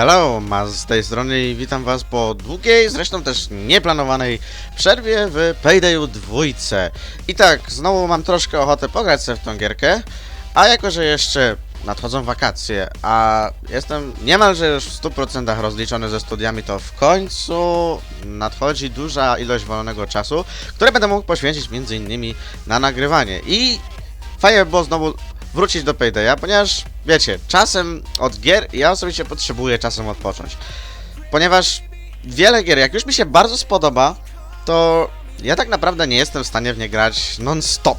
Hello, ma z tej strony i witam was po długiej, zresztą też nieplanowanej przerwie w Paydayu dwójce. I tak, znowu mam troszkę ochotę pograć sobie w tą gierkę, a jako, że jeszcze nadchodzą wakacje, a jestem niemalże już w 100% rozliczony ze studiami, to w końcu nadchodzi duża ilość wolnego czasu, które będę mógł poświęcić innymi na nagrywanie. I było znowu wrócić do Paydaya, ponieważ wiecie, czasem od gier ja osobiście potrzebuję czasem odpocząć. Ponieważ wiele gier, jak już mi się bardzo spodoba, to ja tak naprawdę nie jestem w stanie w nie grać non-stop.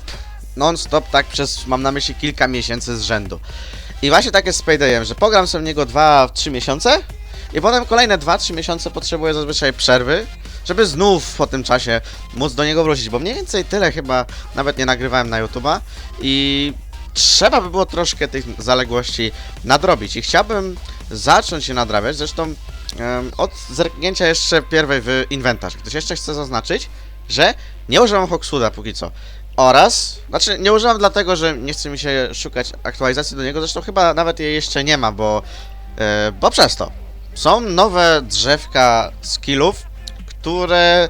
Non-stop, tak przez, mam na myśli, kilka miesięcy z rzędu. I właśnie tak jest z Paydayem, że pogram sobie w niego 2-3 miesiące i potem kolejne 2-3 miesiące potrzebuję zazwyczaj przerwy, żeby znów po tym czasie móc do niego wrócić, bo mniej więcej tyle chyba nawet nie nagrywałem na YouTube'a i trzeba by było troszkę tych zaległości nadrobić i chciałbym zacząć je nadrabiać, zresztą od zerknięcia jeszcze pierwej w inwentarz. Ktoś jeszcze chce zaznaczyć, że nie używam Hoxwooda póki co. Oraz, znaczy nie używam dlatego, że nie chce mi się szukać aktualizacji do niego, zresztą chyba nawet jej jeszcze nie ma, bo, e, bo przez to. Są nowe drzewka skillów, które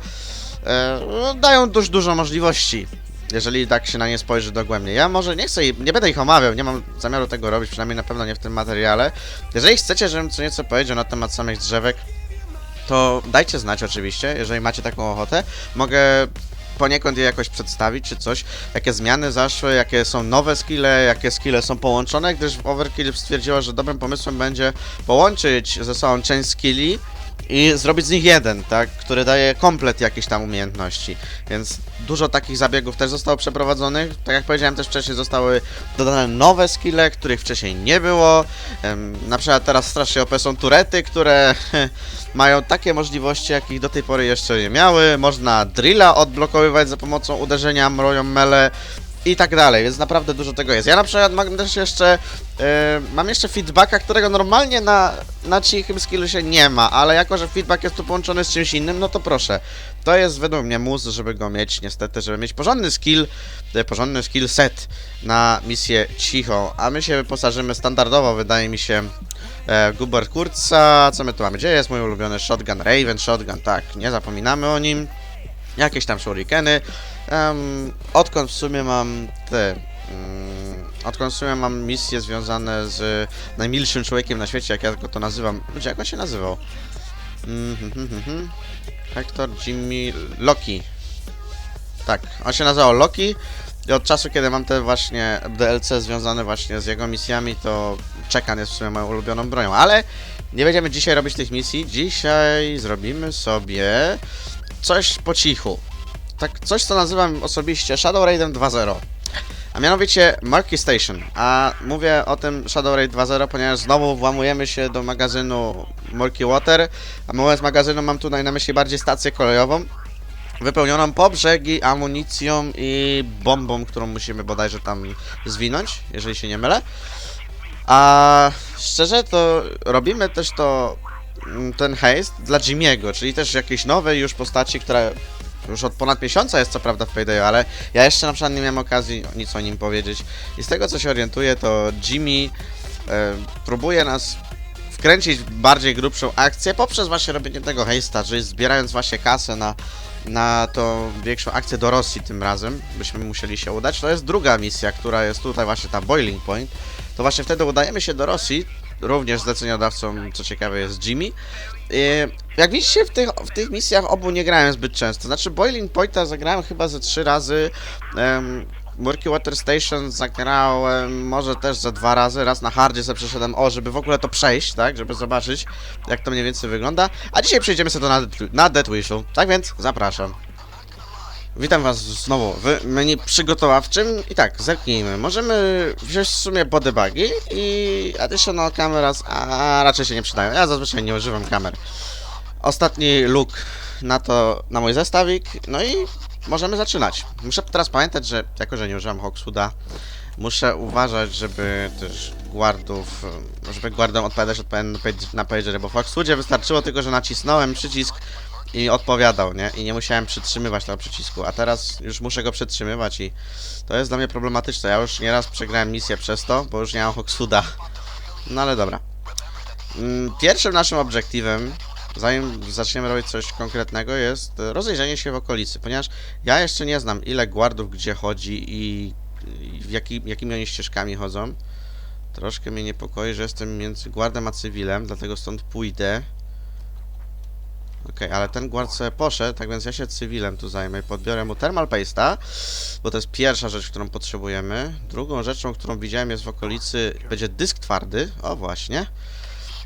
e, no, dają dość dużo możliwości jeżeli tak się na nie spojrzy dogłębnie. Ja może nie chcę, nie będę ich omawiał, nie mam zamiaru tego robić, przynajmniej na pewno nie w tym materiale. Jeżeli chcecie, żebym co nieco powiedział na temat samych drzewek, to dajcie znać oczywiście, jeżeli macie taką ochotę. Mogę poniekąd je jakoś przedstawić, czy coś, jakie zmiany zaszły, jakie są nowe skille, jakie skille są połączone, gdyż Overkill stwierdziła, że dobrym pomysłem będzie połączyć ze sobą część skilli i zrobić z nich jeden, tak, który daje komplet jakichś tam umiejętności. Więc dużo takich zabiegów też zostało przeprowadzonych. Tak jak powiedziałem też wcześniej, zostały dodane nowe skille, których wcześniej nie było. Na przykład teraz strasznie OP są turety, które mają takie możliwości, jakich do tej pory jeszcze nie miały. Można drilla odblokowywać za pomocą uderzenia mroją mele i tak dalej, więc naprawdę dużo tego jest. Ja na przykład mam też jeszcze, e, mam jeszcze feedbacka, którego normalnie na, na cichym skillu się nie ma, ale jako, że feedback jest tu połączony z czymś innym, no to proszę. To jest według mnie mus, żeby go mieć, niestety, żeby mieć porządny skill, e, porządny skill set na misję cichą, a my się wyposażymy standardowo, wydaje mi się, e, Guber Kurca, co my tu mamy? Gdzie jest mój ulubiony shotgun? Raven Shotgun, tak, nie zapominamy o nim. Jakieś tam shurikeny. Um, odkąd w sumie mam te... Mm, odkąd w sumie mam misje związane z najmilszym człowiekiem na świecie, jak ja go to nazywam. Ludzie, jak on się nazywał? Mm, hmm, hmm, hmm. Hector, Jimmy, Loki. Tak, on się nazywał Loki. I od czasu, kiedy mam te właśnie DLC związane właśnie z jego misjami, to Czekan jest w sumie moją ulubioną bronią. Ale nie będziemy dzisiaj robić tych misji. Dzisiaj zrobimy sobie coś po cichu. Tak, coś co nazywam osobiście Shadow Raidem 2.0. A mianowicie Murky Station. A mówię o tym Shadow Raid 2.0, ponieważ znowu włamujemy się do magazynu Murky Water. A mówiąc magazynu mam tutaj na myśli bardziej stację kolejową. Wypełnioną po brzegi amunicją i bombą, którą musimy bodajże tam zwinąć, jeżeli się nie mylę. A szczerze to robimy też to mm, ten haste dla Jimmy'ego, czyli też jakiejś nowej już postaci, która już od ponad miesiąca jest co prawda w Paydayu, ale ja jeszcze na przykład nie miałem okazji nic o nim powiedzieć. I z tego co się orientuję, to Jimmy e, próbuje nas wkręcić w bardziej grubszą akcję poprzez właśnie robienie tego haste'a, czyli zbierając właśnie kasę na, na tą większą akcję do Rosji tym razem, byśmy musieli się udać. To jest druga misja, która jest tutaj właśnie ta Boiling Point. To właśnie wtedy udajemy się do Rosji, również zleceniodawcą, co ciekawe, jest Jimmy. I Jak widzicie, w tych, w tych misjach obu nie grałem zbyt często. Znaczy, Boiling Pointa zagrałem chyba ze trzy razy. Murky Water Station zagrałem może też ze dwa razy. Raz na hardzie sobie przeszedłem, o, żeby w ogóle to przejść, tak? Żeby zobaczyć, jak to mniej więcej wygląda. A dzisiaj przejdziemy sobie to na, na Death Wishu. Tak więc, zapraszam. Witam was znowu w menu przygotowawczym i tak, zerknijmy. Możemy wziąć w sumie bodybugi i additional cameras, a raczej się nie przydają. Ja zazwyczaj nie używam kamer. Ostatni look na to, na mój zestawik, no i możemy zaczynać. Muszę teraz pamiętać, że jako, że nie używam Hawkswooda, muszę uważać, żeby też guardów, żeby guardom odpowiadać na page- na pagerze, bo w Hawkswoodzie wystarczyło tylko, że nacisnąłem przycisk i odpowiadał, nie? I nie musiałem przytrzymywać tego przycisku, a teraz już muszę go przytrzymywać i to jest dla mnie problematyczne. Ja już nieraz przegrałem misję przez to, bo już nie mam Hawkswooda. No ale dobra. Mm, Pierwszym naszym obiektywem, zanim zaczniemy robić coś konkretnego, jest rozejrzenie się w okolicy, ponieważ ja jeszcze nie znam, ile guardów gdzie chodzi i, i jaki, jakimi oni ścieżkami chodzą. Troszkę mnie niepokoi, że jestem między guardem a cywilem, dlatego stąd pójdę. Okej, ale ten guard sobie poszedł, tak więc ja się cywilem tu zajmę i podbiorę mu thermal paste'a, bo to jest pierwsza rzecz, którą potrzebujemy. Drugą rzeczą, którą widziałem jest w okolicy, będzie dysk twardy, o właśnie.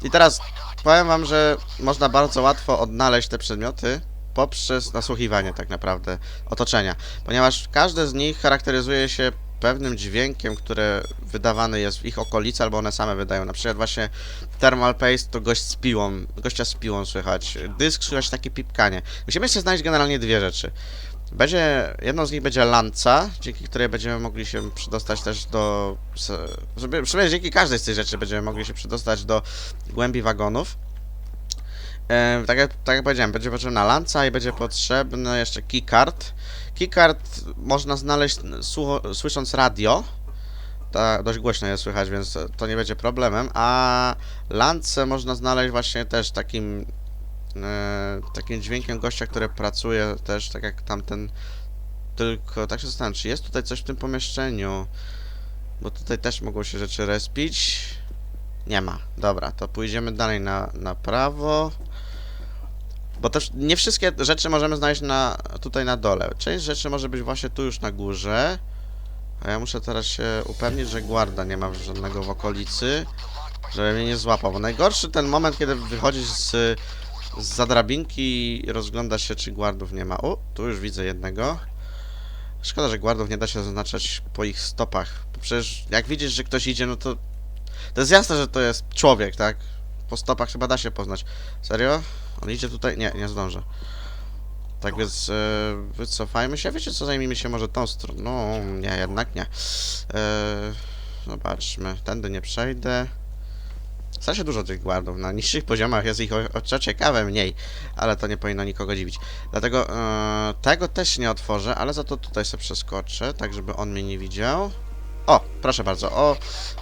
I teraz powiem wam, że można bardzo łatwo odnaleźć te przedmioty poprzez nasłuchiwanie tak naprawdę otoczenia, ponieważ każde z nich charakteryzuje się pewnym dźwiękiem, które wydawane jest w ich okolicy, albo one same wydają. Na przykład właśnie thermal paste to gość z piłą, gościa z piłą słychać, dysk słychać takie pipkanie. Musimy jeszcze znaleźć generalnie dwie rzeczy. Będzie, jedną z nich będzie lanca, dzięki której będziemy mogli się przedostać też do, w sumie dzięki każdej z tych rzeczy będziemy mogli się przedostać do głębi wagonów. E, tak, jak, tak jak powiedziałem, będzie potrzebna lanca i będzie potrzebny jeszcze keycard. Keycard można znaleźć słysząc radio. Ta, dość głośno je słychać, więc to nie będzie problemem. A lance można znaleźć właśnie też takim e, takim dźwiękiem gościa, który pracuje też, tak jak tamten. Tylko tak się zastanawiam, czy jest tutaj coś w tym pomieszczeniu? Bo tutaj też mogą się rzeczy respić. Nie ma. Dobra, to pójdziemy dalej na, na prawo. Bo też nie wszystkie rzeczy możemy znaleźć na, tutaj na dole. Część rzeczy może być właśnie tu już na górze. A ja muszę teraz się upewnić, że guarda nie ma żadnego w okolicy, żeby mnie nie złapał. Bo najgorszy ten moment, kiedy wychodzisz z, z zadrabinki i rozglądasz się, czy guardów nie ma. O, tu już widzę jednego. Szkoda, że guardów nie da się zaznaczać po ich stopach. Bo przecież jak widzisz, że ktoś idzie, no to... To jest jasne, że to jest człowiek, tak? Po stopach chyba da się poznać. Serio? On idzie tutaj? Nie, nie zdążę. Tak więc e, wycofajmy się. Wiecie co, zajmijmy się może tą stroną. No, nie, jednak nie. E, zobaczmy. Tędy nie przejdę. Strasznie dużo tych guardów. Na niższych poziomach jest ich o, o co ciekawe mniej, ale to nie powinno nikogo dziwić. Dlatego e, tego też nie otworzę, ale za to tutaj sobie przeskoczę, tak żeby on mnie nie widział. O, proszę bardzo, o,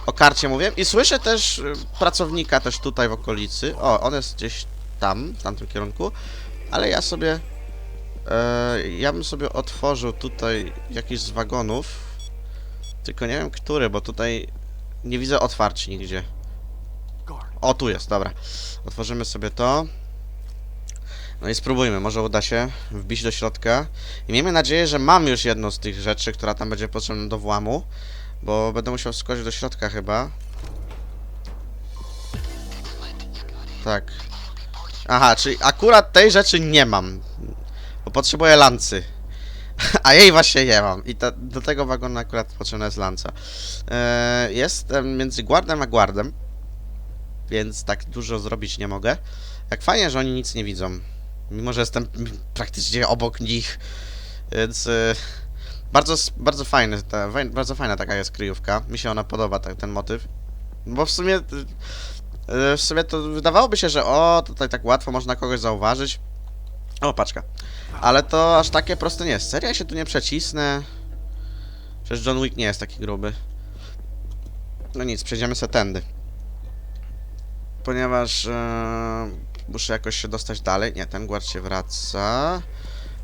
o karcie mówię. I słyszę też y, pracownika też tutaj w okolicy. O, on jest gdzieś tam, w tamtym kierunku, ale ja sobie, e, ja bym sobie otworzył tutaj jakiś z wagonów, tylko nie wiem który, bo tutaj nie widzę otwarć nigdzie. O, tu jest, dobra. Otworzymy sobie to. No i spróbujmy, może uda się wbić do środka. I miejmy nadzieję, że mam już jedną z tych rzeczy, która tam będzie potrzebna do włamu. Bo będę musiał skoczyć do środka chyba. Tak. Aha, czyli akurat tej rzeczy nie mam. Bo potrzebuję lancy. A jej właśnie nie mam. I do tego wagonu akurat potrzebna jest lanca. Eee, jestem między guardem a guardem. Więc tak dużo zrobić nie mogę. Jak fajnie, że oni nic nie widzą. Mimo, że jestem praktycznie obok nich. Więc... e, bardzo, bardzo fajny, ta, bardzo fajna taka jest kryjówka. Mi się ona podoba, tak, ten motyw. Bo w sumie, w sumie to wydawałoby się, że o, tutaj tak łatwo można kogoś zauważyć. O, paczka. Ale to aż takie proste nie jest. Serio, ja się tu nie przecisnę. Przecież John Wick nie jest taki gruby. No nic, przejdziemy se tędy. Ponieważ e, muszę jakoś się dostać dalej. Nie, ten guard się wraca.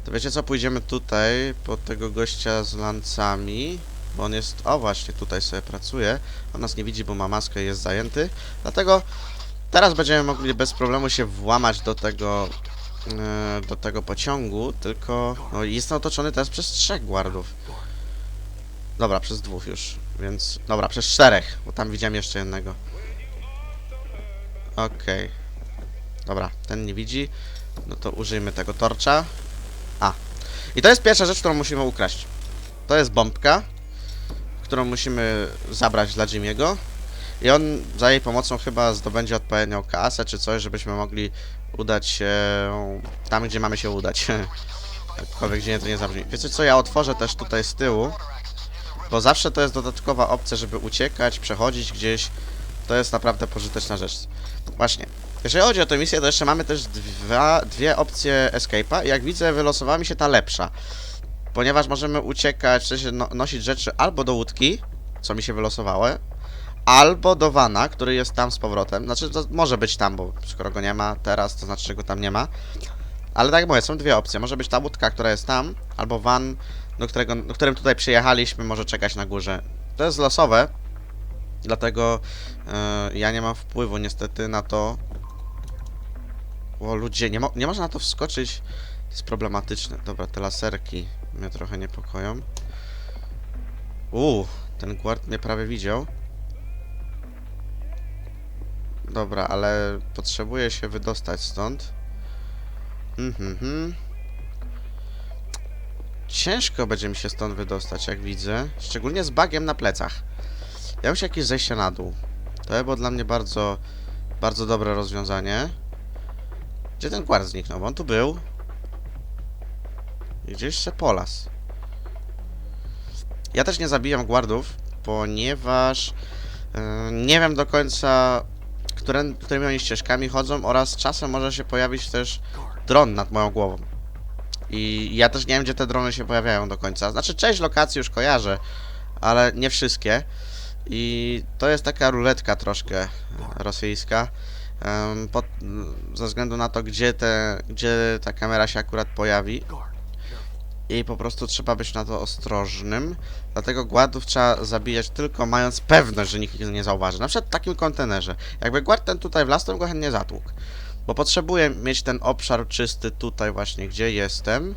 To wiecie co, pójdziemy tutaj po tego gościa z lancami, bo on jest, o właśnie, tutaj sobie pracuje, on nas nie widzi, bo ma maskę i jest zajęty, dlatego teraz będziemy mogli bez problemu się włamać do tego, e, do tego pociągu, tylko, no jest on otoczony teraz przez trzech guardów. Dobra, przez dwóch już, więc, dobra, przez czterech, bo tam widziałem jeszcze jednego. Okej. Dobra, ten nie widzi, no to użyjmy tego torcza. I to jest pierwsza rzecz, którą musimy ukraść. To jest bombka, którą musimy zabrać dla Jimmy'ego. I on za jej pomocą chyba zdobędzie odpowiednią kasę czy coś, żebyśmy mogli udać się tam, gdzie mamy się udać. Jakkolwiek gdzie nie to nie zabrzmi. Wiecie co, ja otworzę też tutaj z tyłu, bo zawsze to jest dodatkowa opcja, żeby uciekać, przechodzić gdzieś. To jest naprawdę pożyteczna rzecz. Właśnie. Jeżeli chodzi o tę misję, to jeszcze mamy też dwa, dwie opcje escape'a. Jak widzę, wylosowała mi się ta lepsza. Ponieważ możemy uciekać, w sensie no, nosić rzeczy albo do łódki, co mi się wylosowało, albo do Vana, który jest tam z powrotem. Znaczy, to może być tam, bo skoro go nie ma teraz, to znaczy, że go tam nie ma. Ale tak jak mówię, są dwie opcje. Może być ta łódka, która jest tam, albo van, do, którego, do którym tutaj przyjechaliśmy, może czekać na górze. To jest losowe, dlatego e, ja nie mam wpływu niestety na to. O ludzie, nie, mo nie można na to wskoczyć. To jest problematyczne. Dobra, te laserki mnie trochę niepokoją. Uuu, ten guard mnie prawie widział. Dobra, ale potrzebuję się wydostać stąd. Mhm, mhm. Ciężko będzie mi się stąd wydostać, jak widzę. Szczególnie z bagiem na plecach. Ja muszę jakieś zejście na dół. To by było dla mnie bardzo, bardzo dobre rozwiązanie. Gdzie ten guard zniknął? Bo on tu był. Gdzieś jeszcze polas. Ja też nie zabijam guardów, ponieważ e, nie wiem do końca, które, którymi oni ścieżkami chodzą oraz czasem może się pojawić też dron nad moją głową. I ja też nie wiem, gdzie te drony się pojawiają do końca. Znaczy, część lokacji już kojarzę, ale nie wszystkie. I to jest taka ruletka troszkę rosyjska. em, pod, ze względu na to, gdzie, te, gdzie ta kamera się akurat pojawi. I po prostu trzeba być na to ostrożnym. Dlatego gładów trzeba zabijać tylko mając pewność, że nikt ich nie zauważy. Na przykład w takim kontenerze. Jakby gład ten tutaj wlazł, to go chętnie zatłukł. Bo potrzebuję mieć ten obszar czysty tutaj właśnie, gdzie jestem.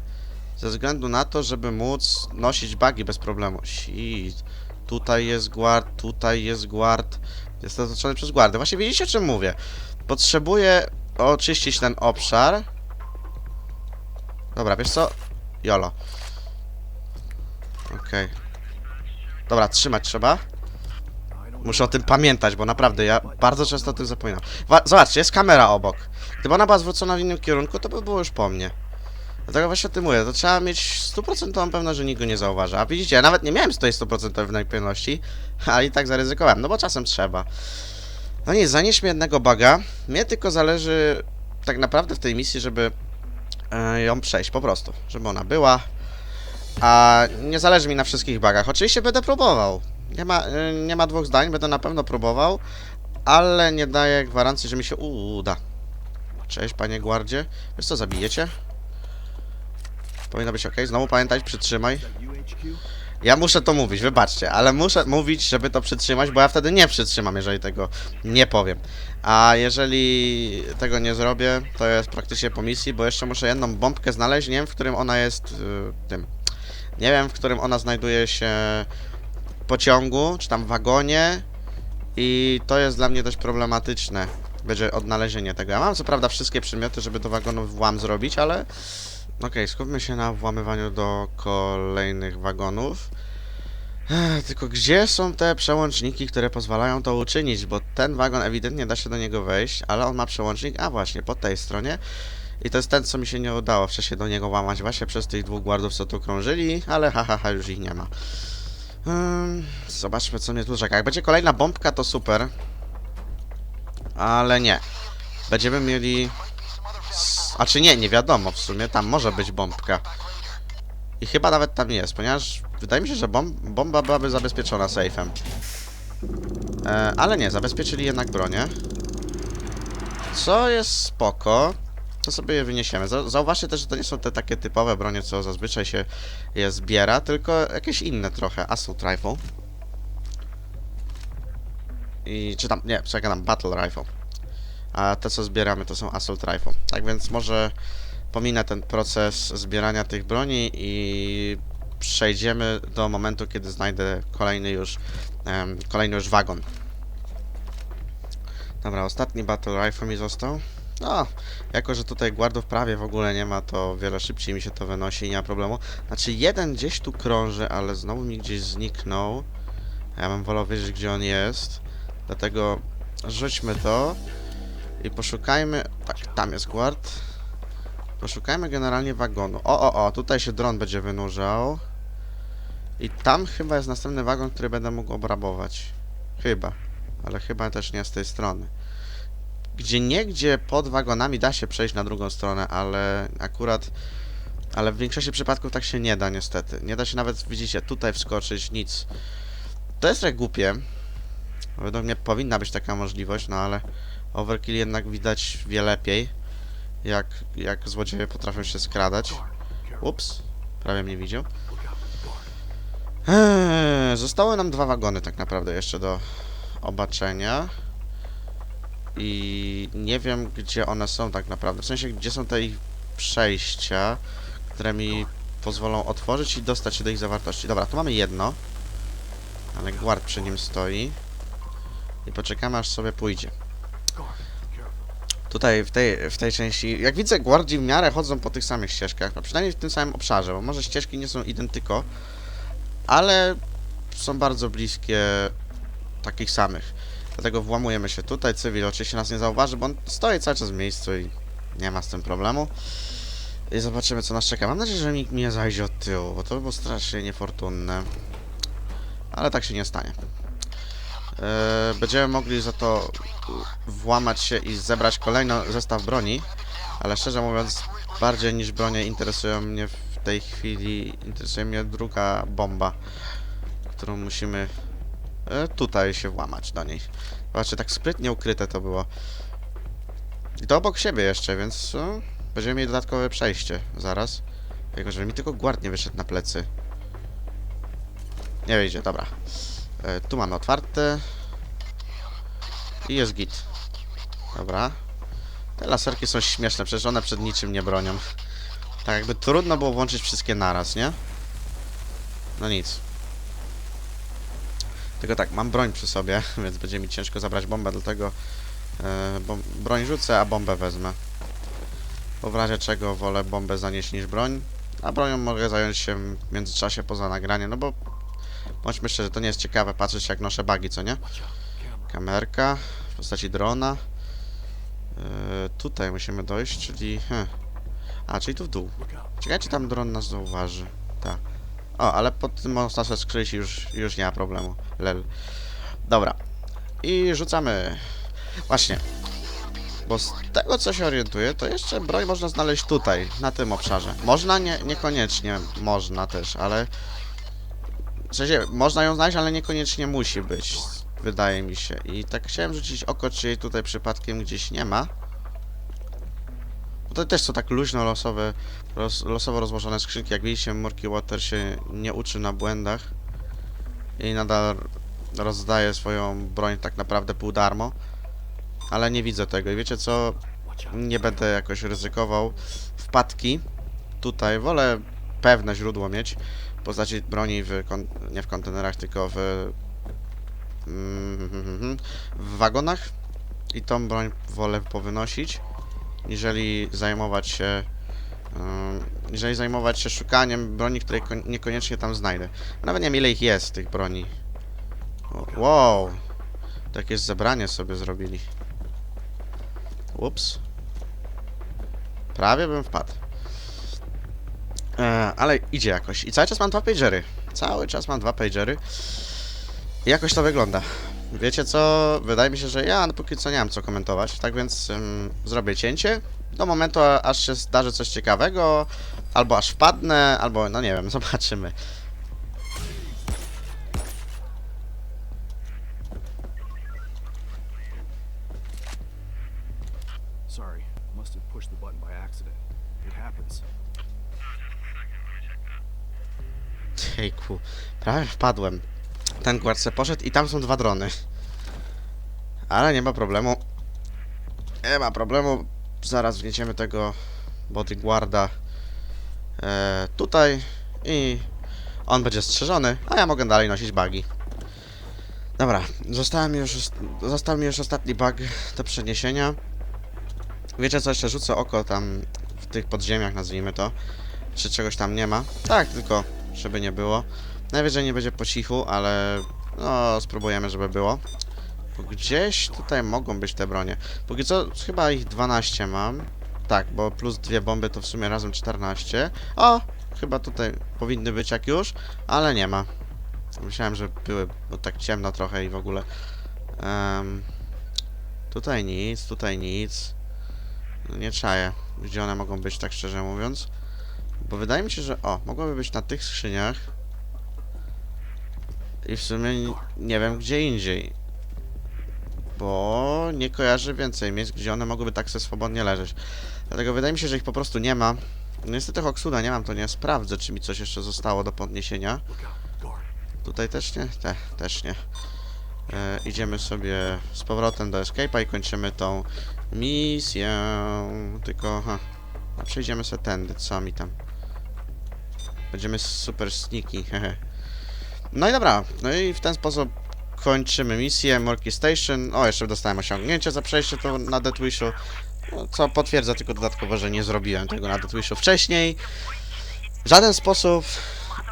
Ze względu na to, żeby móc nosić bagi bez problemu. Shit. Tutaj jest guard, tutaj jest guard. Jest to otoczony przez guardy. Właśnie widzicie o czym mówię. Potrzebuję oczyścić ten obszar. Dobra, wiesz co? Jolo. Okej. Dobra, trzymać trzeba. Muszę o tym pamiętać, bo naprawdę ja bardzo często o tym zapominam. Wa zobaczcie, jest kamera obok. Gdyby ona była zwrócona w innym kierunku, to by było już po mnie. Dlatego właśnie o tym mówię, to trzeba mieć stuprocentową pewność, że nikt go nie zauważy. A widzicie, ja nawet nie miałem z tej stuprocentowej pewności, ale i tak zaryzykowałem, no bo czasem trzeba. No nic, zanieśmy jednego baga. Mnie tylko zależy tak naprawdę w tej misji, żeby ją przejść po prostu, żeby ona była. A nie zależy mi na wszystkich bagach. Oczywiście będę próbował. Nie ma, e, nie ma dwóch zdań, będę na pewno próbował, ale nie daję gwarancji, że mi się uda. Cześć, panie guardzie. Wiesz co, zabijecie? Powinno być ok. Znowu pamiętaj, przytrzymaj. Ja muszę to mówić, wybaczcie, ale muszę mówić, żeby to przytrzymać, bo ja wtedy nie przytrzymam, jeżeli tego nie powiem. A jeżeli tego nie zrobię, to jest praktycznie po misji, bo jeszcze muszę jedną bombkę znaleźć, nie wiem, w którym ona jest y, tym. Nie wiem, w którym ona znajduje się pociągu, czy tam wagonie i to jest dla mnie dość problematyczne. Będzie odnalezienie tego. Ja mam co prawda wszystkie przedmioty, żeby do wagonów włam zrobić, ale Okej, skupmy się na włamywaniu do kolejnych wagonów. Ech, tylko gdzie są te przełączniki, które pozwalają to uczynić? Bo ten wagon ewidentnie da się do niego wejść, ale on ma przełącznik, a właśnie, po tej stronie. I to jest ten, co mi się nie udało wcześniej do niego łamać właśnie przez tych dwóch guardów, co tu krążyli, ale hahaha, ha, ha, już ich nie ma. Hmm, zobaczmy, co mnie tu czeka. Jak będzie kolejna bombka, to super. Ale nie. Będziemy mieli a czy nie, nie wiadomo w sumie, tam może być bombka. I chyba nawet tam jest, ponieważ wydaje mi się, że bomb bomba byłaby zabezpieczona safe'em. E, ale nie, zabezpieczyli jednak bronię. Co jest spoko. To sobie je wyniesiemy. Zau- Zauważcie też, że to nie są te takie typowe bronie, co zazwyczaj się je zbiera, tylko jakieś inne trochę. Assault Rifle. I czy tam, nie, czekaj tam, Battle Rifle a te co zbieramy to są Assault Rifle. Tak więc może pominę ten proces zbierania tych broni i przejdziemy do momentu, kiedy znajdę kolejny już em, kolejny już wagon. Dobra, ostatni Battle Rifle mi został. No, jako że tutaj guardów prawie w ogóle nie ma, to wiele szybciej mi się to wynosi i nie ma problemu. Znaczy jeden gdzieś tu krąży, ale znowu mi gdzieś zniknął. Ja bym wolał wiedzieć, gdzie on jest. Dlatego rzućmy to. I poszukajmy... Tak, tam jest guard. Poszukajmy generalnie wagonu. O, o, o, tutaj się dron będzie wynurzał. I tam chyba jest następny wagon, który będę mógł obrabować. Chyba. Ale chyba też nie z tej strony. Gdzie niegdzie pod wagonami da się przejść na drugą stronę, ale akurat... Ale w większości przypadków tak się nie da niestety. Nie da się nawet, widzicie, tutaj wskoczyć, nic. To jest tak głupie, Według mnie powinna być taka możliwość, no ale overkill jednak widać wie lepiej, jak, jak złodzieje potrafią się skradać. Ups, prawie mnie widział. Eee, zostały nam dwa wagony tak naprawdę jeszcze do obaczenia. I nie wiem, gdzie one są tak naprawdę. W sensie, gdzie są te ich przejścia, które mi pozwolą otworzyć i dostać się do ich zawartości. Dobra, tu mamy jedno. Ale guard przy nim stoi. I poczekamy, aż sobie pójdzie. Tutaj w tej, w tej części, jak widzę, guardzi w miarę chodzą po tych samych ścieżkach, no przynajmniej w tym samym obszarze, bo może ścieżki nie są identyko, ale są bardzo bliskie takich samych. Dlatego włamujemy się tutaj, cywil oczywiście nas nie zauważy, bo on stoi cały czas w miejscu i nie ma z tym problemu. I zobaczymy, co nas czeka. Mam nadzieję, że nikt mi nie zajdzie od tyłu, bo to by było strasznie niefortunne. Ale tak się nie stanie. Eee, będziemy mogli za to włamać się i zebrać kolejny zestaw broni, ale szczerze mówiąc, bardziej niż bronie interesują mnie w tej chwili, interesuje mnie druga bomba, którą musimy e, tutaj się włamać do niej. Zobaczcie, tak sprytnie ukryte to było. I to obok siebie jeszcze, więc e, będziemy mieli dodatkowe przejście zaraz. Jako, że mi tylko guard nie wyszedł na plecy. Nie wyjdzie, dobra. E, tu mamy otwarte. I jest git. Dobra. Te laserki są śmieszne, przecież one przed niczym nie bronią. Tak jakby trudno było włączyć wszystkie naraz, nie? No nic. Tylko tak, mam broń przy sobie, więc będzie mi ciężko zabrać bombę, dlatego e, broń rzucę, a bombę wezmę. Bo w razie czego wolę bombę zanieść niż broń, a bronią mogę zająć się w międzyczasie poza nagraniem, no bo bądźmy szczerzy, to nie jest ciekawe patrzeć jak noszę bagi, co nie? Kamerka w postaci drona. Yy, tutaj musimy dojść, czyli... Hm. A, czyli tu w dół. Ciekawe, czy tam dron nas zauważy. Tak. O, ale pod tym można się skryć już, już nie ma problemu. Lel. Dobra. I rzucamy. Właśnie. Bo z tego, co się orientuję, to jeszcze broń można znaleźć tutaj, na tym obszarze. Można, nie, niekoniecznie można też, ale... W sensie, można ją znaleźć, ale niekoniecznie musi być. Wydaje mi się. I tak chciałem rzucić oko, czy jej tutaj przypadkiem gdzieś nie ma. Bo to też są tak luźno losowe, los, losowo rozłożone skrzynki. Jak widzicie, Murky Water się nie uczy na błędach. I nadal rozdaje swoją broń tak naprawdę pół darmo. Ale nie widzę tego. I wiecie co? Nie będę jakoś ryzykował wpadki. Tutaj wolę pewne źródło mieć. Postaci broni w, nie w kontenerach, tylko w mm, w wagonach i tą broń wolę powynosić, niżeli zajmować się ym, jeżeli zajmować się szukaniem broni, której kon- niekoniecznie tam znajdę. Nawet nie wiem ile ich jest, tych broni. Wow! Takie zebranie sobie zrobili. Ups. Prawie bym wpadł. E, ale idzie jakoś. I cały czas mam dwa pagery. Cały czas mam dwa pagery. I jakoś to wygląda. Wiecie co? Wydaje mi się, że ja no póki co nie mam co komentować, tak więc ym, zrobię cięcie do momentu, aż się zdarzy coś ciekawego, albo aż wpadnę, albo no nie wiem, zobaczymy. Jejku, prawie wpadłem. Ten guard poszedł i tam są dwa drony. Ale nie ma problemu. Nie ma problemu. Zaraz wniesiemy tego bodyguarda e, tutaj i on będzie strzeżony, a ja mogę dalej nosić bagi. Dobra, zostałem już, został mi już ostatni bug do przeniesienia. Wiecie co, jeszcze rzucę oko tam w tych podziemiach, nazwijmy to. Czy czegoś tam nie ma? Tak, tylko żeby nie było. Najwyżej nie będzie po cichu, ale no spróbujemy, żeby było. Bo gdzieś tutaj mogą być te bronie. Póki co chyba ich 12 mam. Tak, bo plus dwie bomby to w sumie razem 14. O! Chyba tutaj powinny być jak już, ale nie ma. Myślałem, że były, bo tak ciemno trochę i w ogóle. Em, tutaj nic, tutaj nic. No nie czaję, gdzie one mogą być, tak szczerze mówiąc. Bo wydaje mi się, że o, mogłoby być na tych skrzyniach. I w sumie nie wiem gdzie indziej. bo nie kojarzę więcej miejsc, gdzie one mogłyby tak sobie swobodnie leżeć. Dlatego wydaje mi się, że ich po prostu nie ma. No niestety Hoxuda nie mam, to nie sprawdzę, czy mi coś jeszcze zostało do podniesienia. Tutaj też nie? Te, też nie. E, idziemy sobie z powrotem do Escape'a i kończymy tą misję. Tylko, ha, a przejdziemy sobie tędy, co mi tam. Będziemy super sneaky, hehe. No i dobra, no i w ten sposób kończymy misję Morky Station. O, jeszcze dostałem osiągnięcie za przejście to na Deathwishu. No, co potwierdza tylko dodatkowo, że nie zrobiłem tego na Deathwishu wcześniej. W żaden sposób.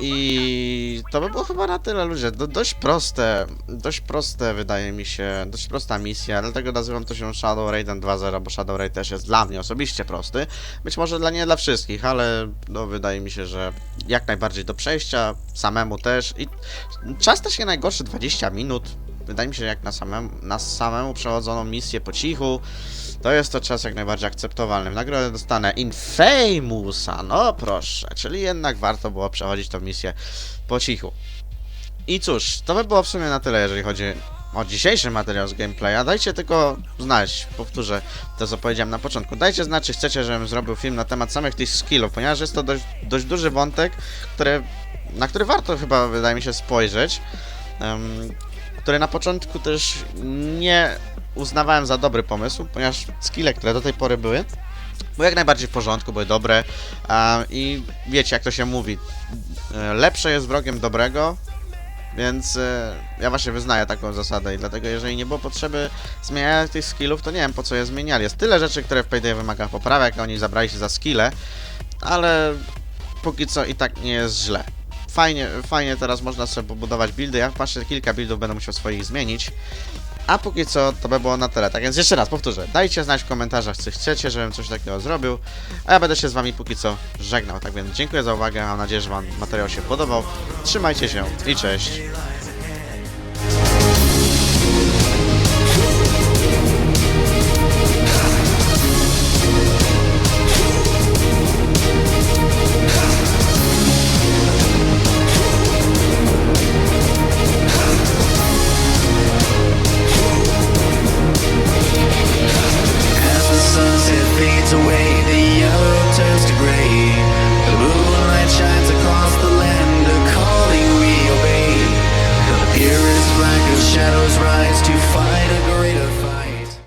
I to by było chyba na tyle ludzie. Do, dość proste, dość proste wydaje mi się, dość prosta misja, dlatego nazywam to się Shadow Raiden 2.0, bo Shadow Raid też jest dla mnie osobiście prosty. Być może dla nie dla wszystkich, ale no, wydaje mi się, że jak najbardziej do przejścia, samemu też. I czas też nie najgorszy, 20 minut. Wydaje mi się, że jak na samemu, na samemu przechodzoną misję po cichu, to jest to czas jak najbardziej akceptowalny. W nagrodę dostanę Infamousa, no proszę, czyli jednak warto było przechodzić tą misję po cichu. I cóż, to by było w sumie na tyle, jeżeli chodzi o dzisiejszy materiał z gameplaya. Dajcie tylko znać, powtórzę to, co powiedziałem na początku. Dajcie znać, czy chcecie, żebym zrobił film na temat samych tych skillów, ponieważ jest to dość, dość duży wątek, który, na który warto chyba, wydaje mi się, spojrzeć. Um, który na początku też nie uznawałem za dobry pomysł, ponieważ skille, które do tej pory były, były jak najbardziej w porządku, były dobre a, i wiecie jak to się mówi, e, lepsze jest wrogiem dobrego, więc e, ja właśnie wyznaję taką zasadę i dlatego jeżeli nie było potrzeby zmieniania tych skillów, to nie wiem po co je zmieniali. Jest tyle rzeczy, które w Payday wymaga poprawek, oni zabrali się za skille, ale póki co i tak nie jest źle. Fajnie, fajnie teraz można sobie pobudować buildy, ja patrzę, kilka buildów będę musiał swoich zmienić. A póki co to by było na tyle. Tak więc jeszcze raz powtórzę. Dajcie znać w komentarzach, czy chcecie, żebym coś takiego zrobił. A ja będę się z wami póki co żegnał. Tak więc dziękuję za uwagę. Mam nadzieję, że wam materiał się podobał. Trzymajcie się i cześć.